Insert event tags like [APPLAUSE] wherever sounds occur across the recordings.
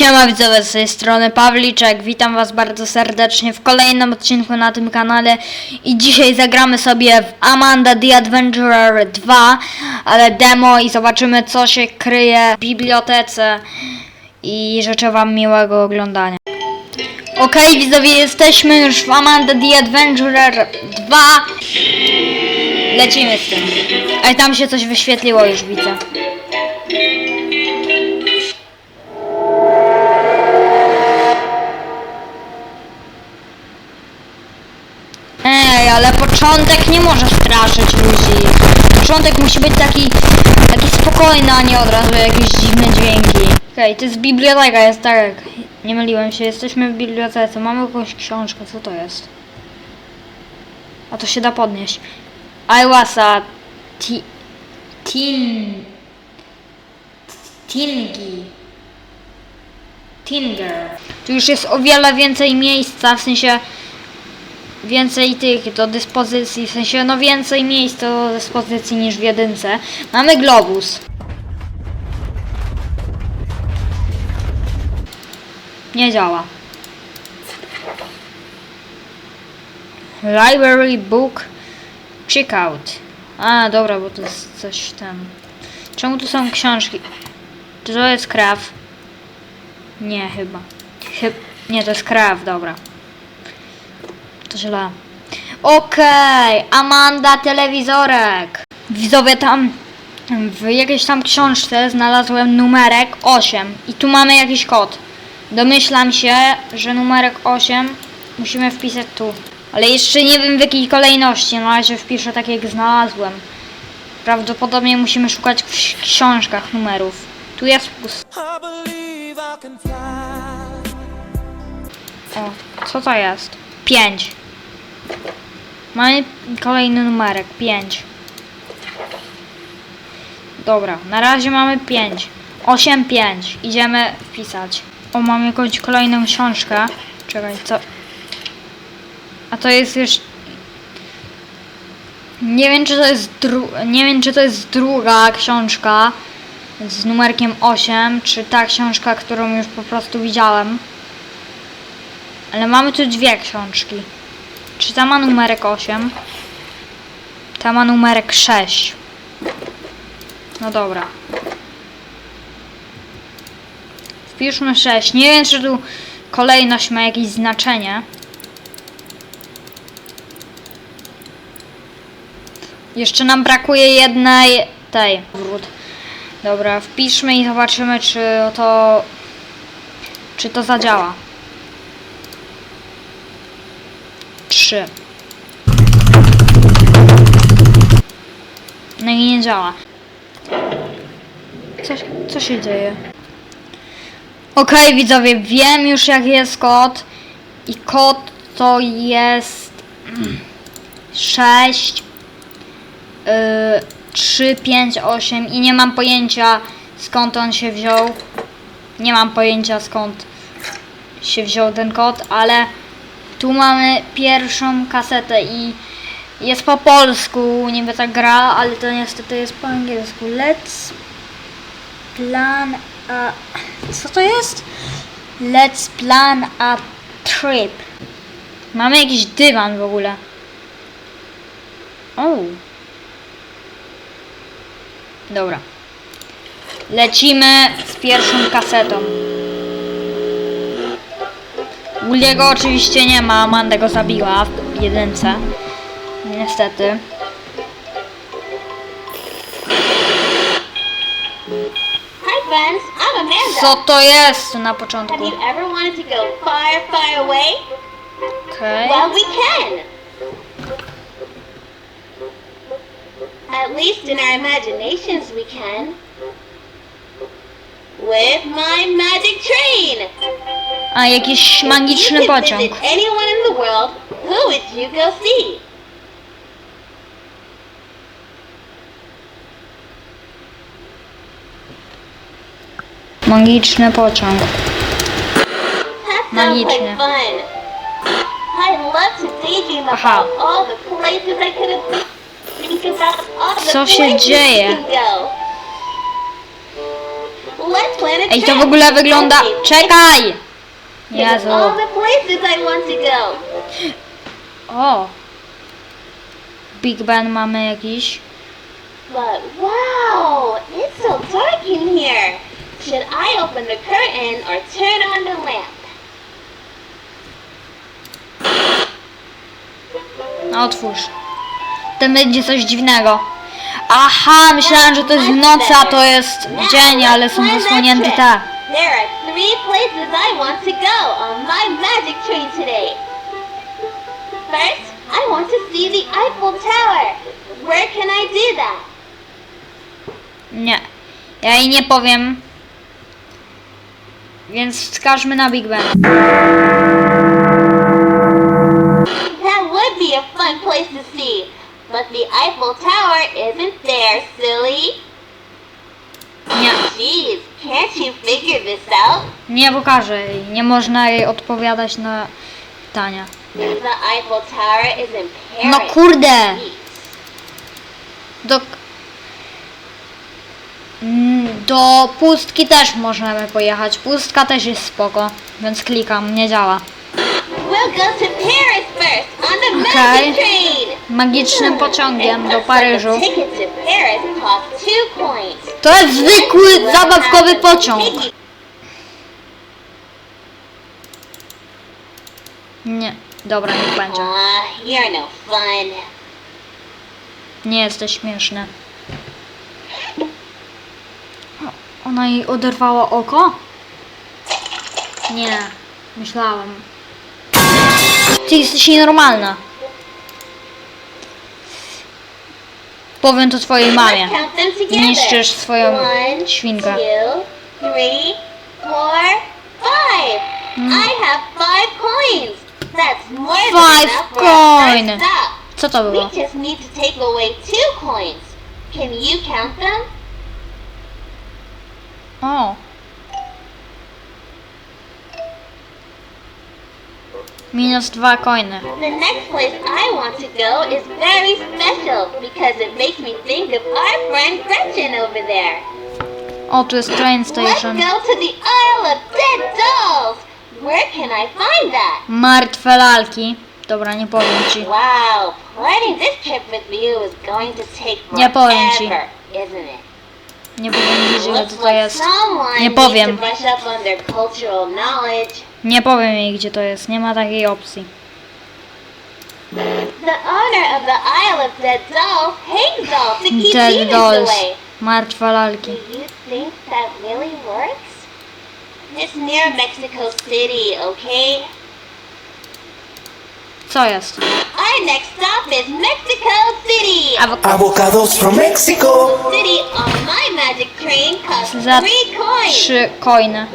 Siema widzowie z tej strony Pawliczek, witam was bardzo serdecznie w kolejnym odcinku na tym kanale i dzisiaj zagramy sobie w Amanda the Adventurer 2, ale demo i zobaczymy co się kryje w bibliotece i życzę wam miłego oglądania. Okej widzowie, jesteśmy już w Amanda the Adventurer 2, lecimy z tym. Ej, tam się coś wyświetliło już widzę. Ale początek nie może straszyć ludzi. Początek musi być taki, taki spokojny, a nie od razu jakieś dziwne dźwięki. Okej, to jest biblioteka, jest tak. Nie myliłem się, jesteśmy w bibliotece. Mamy jakąś książkę, co to jest? A to się da podnieść. Iwasa ti, Tin... Tingi. Tinger. Tu już jest o wiele więcej miejsca, w sensie więcej tych do dyspozycji, w sensie no więcej miejsc do dyspozycji niż w jedynce. Mamy globus. Nie działa. Library book checkout. A, dobra, bo to jest coś tam. Czemu tu są książki? Czy to jest craft? Nie, chyba. Chyb nie, to jest craft, dobra. To źle. Okej, Amanda telewizorek. Widzowie tam w jakiejś tam książce znalazłem numerek 8 i tu mamy jakiś kod. Domyślam się, że numerek 8 musimy wpisać tu. Ale jeszcze nie wiem w jakiej kolejności, na razie wpiszę tak jak znalazłem. Prawdopodobnie musimy szukać w ksi- książkach numerów. Tu jest pust. O, co to jest? 5. Mamy kolejny numerek, 5. Dobra, na razie mamy 5. 8, 5. Idziemy wpisać. O, mam jakąś kolejną książkę. Czekaj, co? A to jest już... Nie wiem, czy to jest dru... Nie wiem, czy to jest druga książka z numerkiem 8, czy ta książka, którą już po prostu widziałem. Ale mamy tu dwie książki. Czy ta ma numerek 8? Ta ma numerek 6. No dobra. Wpiszmy 6. Nie wiem, czy tu kolejność ma jakieś znaczenie. Jeszcze nam brakuje jednej tej. Dobra, wpiszmy i zobaczymy, czy to czy to zadziała. 3. No i nie działa. Co, co się dzieje? Okej, widzowie, wiem już jak jest kod. I kod to jest 6 3, 5, 8 i nie mam pojęcia skąd on się wziął. Nie mam pojęcia skąd się wziął ten kod, ale tu mamy pierwszą kasetę i jest po polsku, niby ta gra, ale to niestety jest po angielsku. Let's plan a... Co to jest? Let's plan a trip. Mamy jakiś dywan w ogóle. O. Dobra. Lecimy z pierwszą kasetą. Williego oczywiście nie ma, Amanda go zabiła w jedynce. Niestety. Hi friends, I'm Amanda. Co to jest na Have początku? you ever wanted to go far, far away? Okej. Well, we can. At least in our imaginations we can. With my magic train. A jakiś magiczny pociąg. anyone in the world, who would you go see? Magiczny pociąg. Magiczny. Aha. about all the Ej, to w ogóle wygląda... Czekaj! Jezu. to. O! Big Ben mamy jakiś. But wow, it's so dark in here. Should I open the curtain or turn on the lamp? No, Otwórz. Ten będzie coś dziwnego. Aha, myślałem, że to jest w nocy, a to jest dzień, ale są zasłonięte te. There are three places I want to go on my magic train today. First, I want to see the Eiffel Tower. Where can I do that? Nie. Ja jej nie powiem. Więc wskażmy na Big Ben. That would be a fun place to see. But the Eiffel Tower isn't there, silly. Nie. Jeez, can't you figure this out? Nie pokażę jej. Nie można jej odpowiadać na pytania. The Eiffel Tower is in No Paris. kurde! Jeez. Do... Mm, Do pustki też możemy pojechać. Pustka też jest spoko. Więc klikam, nie działa. Train. Magicznym pociągiem It do Paryżu. to jest zwykły, zabawkowy pociąg. Nie, dobra, niech będzie. No. Nie jesteś śmieszny. Ona jej oderwała oko? Nie, myślałem. Ty jesteś nienormalna. Powiem to twojej mamie. Niszczysz swoją świnkę. two, three, four, five. I have five coins. That's more Five than coin. Co to We było? just need to take away two coins. Can you count them? O. Minus dwa coiny. The next place I want to go is very special because it makes me think of our friend Gretchen over there. O, tu jest train Let's station. go to the Isle of Dead Dolls. Where can I find that? Martwe lalki. Dobra, nie powiem ci. Wow, planning this trip with you is going to take Nie powiem ci. forever, isn't it? Nie powiem ci, Looks to jest. someone Nie needs to powiem. brush up on their cultural knowledge. Nie powiem jej, gdzie to jest. Nie ma takiej opcji. The owner of the Isle of Dead Dolls hangs dolls to keep Dead demons Dolls. away. Martwe Do lalki. you think that really works? It's near Mexico City, okay? Co jest? Our next stop is Mexico City. Avocados from Mexico. City on my magic train costs Za three coins. trzy coiny.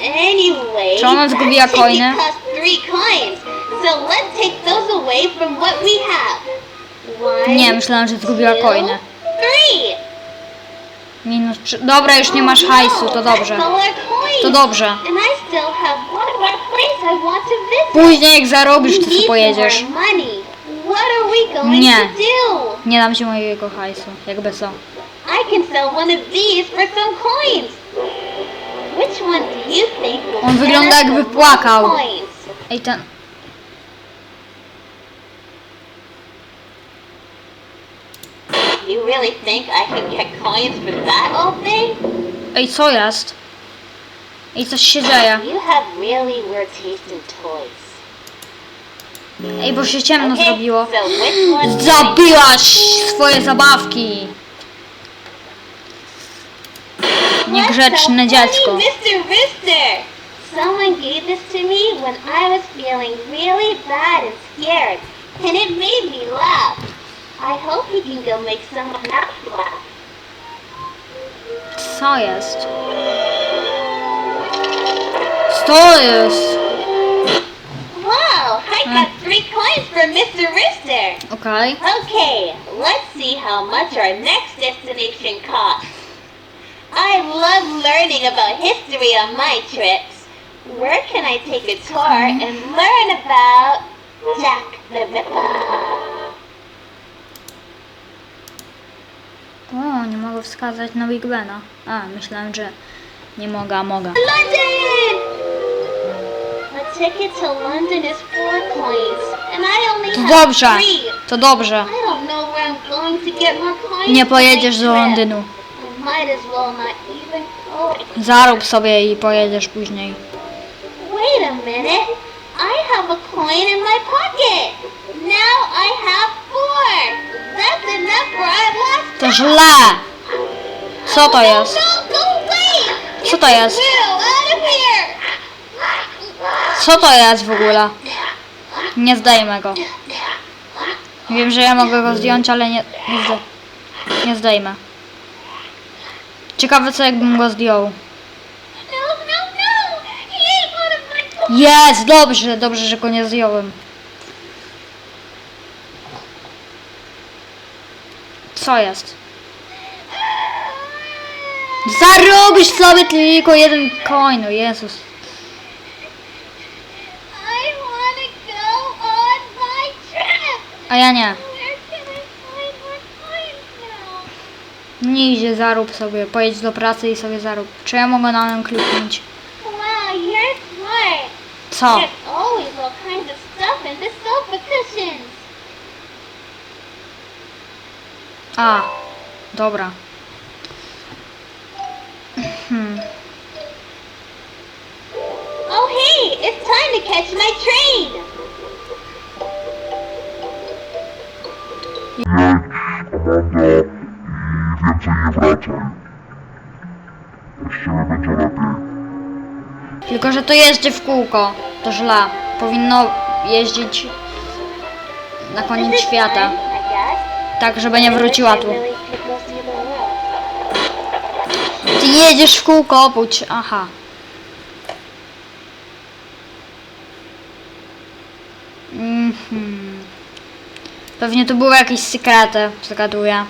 Anyway, Czy ona zgubiła [LAUGHS] coiny? Nie, myślałam, że zgubiła coiny. Minus trzy. Dobra, już nie masz hajsu, to dobrze. All our coins. To dobrze. To visit. Później jak zarobisz, to sobie pojedziesz. Nie. Nie dam ci mojego hajsu, jakby co. I can sell one of these for some coins. On wygląda jakby płakał. Ej, ten... You really think I can get coins for that old thing? Ej, co jest? Ej, coś się dzieje. You have really weird taste in toys. Ej, bo się ciemno zrobiło. Zabiłaś swoje zabawki! Niegrzeczne That's so dziecko. Mr. Rooster! Someone gave this to me when I was feeling really bad and scared, and it made me laugh. I hope he can go make someone else laugh. Co jest? Co jest? Wow, I hmm. got three coins from Mr. Rooster. Okej. Okay, let's see how much our next destination costs. I love learning about history on my trips. Where can I take a tour and learn about Jack the Ripper? O, nie mogę wskazać na Big Bena. A, myślałem, że nie mogę, a mogę. London! A ticket to London is four coins, and I only To have dobrze, three. to dobrze. I don't know where I'm going to get more coins. Nie pojedziesz do. Londynu. I might as well not even go. Zarób sobie i pojedziesz później. Wait a minute. I have a coin in my pocket. Now I have four. That's enough for I lost. To źle! Co to jest? No, go away! Co to jest? Widow, out of here! Co to jest w ogóle? Nie zdejmę go. Wiem, że ja mogę go zdjąć, ale nie, nie, zde, nie zdejmę. Ciekawe co jakbym go zdjął. No, no, no! Jest, dobrze, dobrze, że go nie zdjąłem. Co jest? Zarobisz sobie tylko jeden coin, o Jezus. A ja nie. Where can I find more coins idzie, zarób sobie. Pojedź do pracy i sobie zarób. Czy ja mogę na nim kliknąć? Wow, you're smart. Co? A, dobra. Hmm. Oh, hey, it's time to catch my train. Amanda i więcej nie wracaj. Będzie lepiej. Tylko, że to jeździ w kółko. To źle. Powinno jeździć na koniec świata. Tak, żeby nie wróciła tu. Ty jedziesz w kółko, obudź. Aha. Mhm. Pewnie to były jakieś sekrety, zgaduję.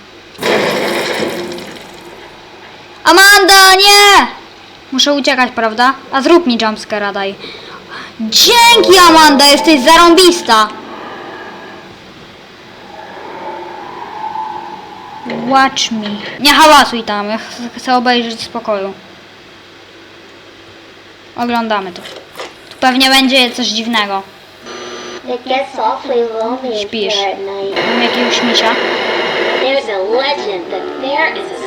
Amanda, nie! Muszę uciekać, prawda? A zrób mi jumpscare'a, daj. Dzięki, Amanda, jesteś zarąbista! Watch me. Nie hałasuj tam, ja ch- chcę obejrzeć w spokoju. Oglądamy to. Tu pewnie będzie coś dziwnego. Śpisz. Mam jakiegoś misia. There's a legend that there is a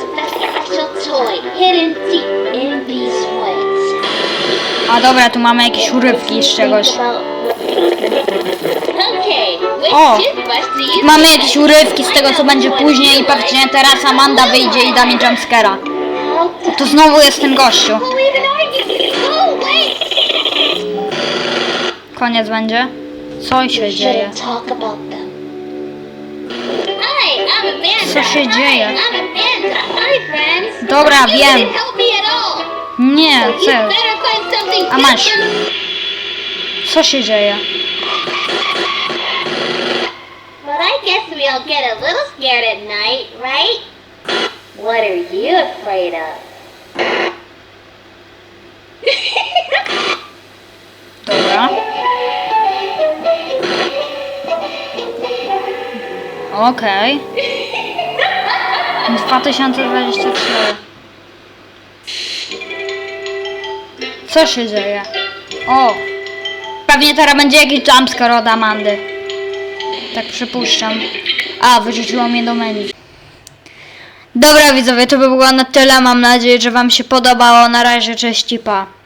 A dobra, tu mamy jakieś urywki z czegoś. O! Mamy jakieś urywki z tego, co będzie później i pewnie teraz Amanda wyjdzie i da mi jumpscare'a. To- znowu jest ten gościu. Go away! Koniec będzie? Co się dzieje? Co się dzieje? Dobra, wiem. Nie, co? A masz. Co się dzieje? But I guess we all get a little scared at night, right? What are you afraid of? Dobra. [LAUGHS] Okej. 2024. Co się dzieje? O! Pewnie teraz będzie jakiś jumpscare od Amandy. Tak przypuszczam. A, wyrzuciło mnie do menu. Dobra widzowie, to by było na tyle. Mam nadzieję, że wam się podobało. Na razie, cześć i pa.